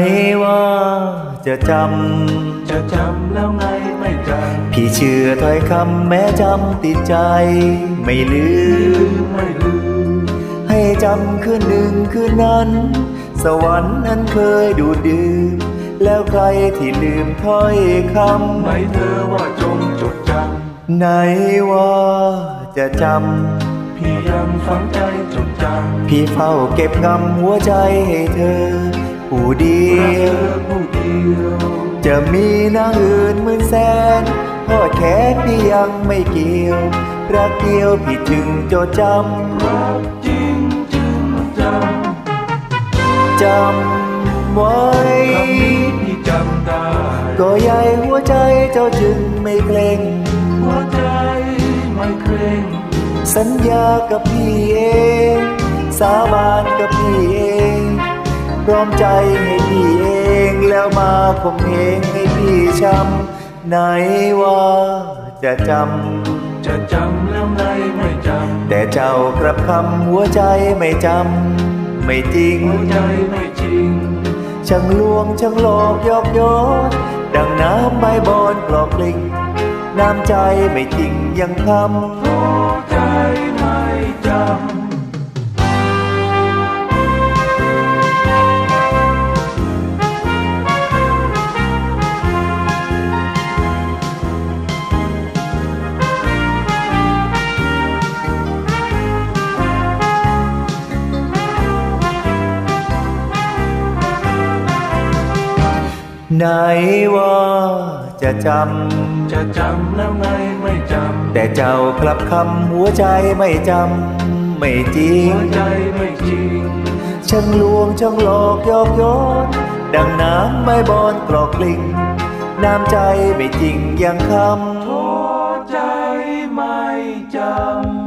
ไหนว่าจะจจะจำแล้วไงไม่จำพี่เชื่อถ้อยคำแม้จำติดใจ ไม่ลืำลืมมไม่ลืม ให้จำคืนหนึ่งคืนนั้น สวรรค์นั้นเคยดูดดื่มแล้วใครที่ลืมถ้อยคไม่เธอว่าจงจดจำไหนว่าจะจำพี่ยังฝังใจจดจำพี่เฝ้าเก็บงำหัวใจให้เธอ ผู้เดียวจะมีนางอื่นหมื่นแสนทอดแขนพี่ยังไม่เกี่ยว รักเดียวพี่จึงจดจรักจริงจึงจำจำไว้พี่จำได้ ก็ใหญ่หัวใจเจ้าจึงไม่เกรงหัวใจไม่เคร่งสัญญากับพี่เอง สาบานกับพี่เอง ร้อมใจให้พี่เองแล้วมาข่มเหงให้พี่ช้ำไหนว่าจะจำจะจำแล้วไงไม่จแต่เจ้ากลับคำหัวใจไม่จำไม่จริงำหัวใจไม่จริงช่างลวงช่างหลอกหยอกย้อนดังน้ำใบบอนกรอกกลิ่งน้ำใจไม่จริงยังคหัวใจไม่จำ ไหนว่าจะจำจะจำแล้วไงไม่จำ แต่เจ้ากลับคำหัวใจไม่จำ ไม่จริง หัวใจไม่จริงช่างลวงช่างหลอกยอกย้อนดังน้ำไม่บอนกรอกลิง น้ำใจไม่จริงอย่างคำโทษใจไม่จำ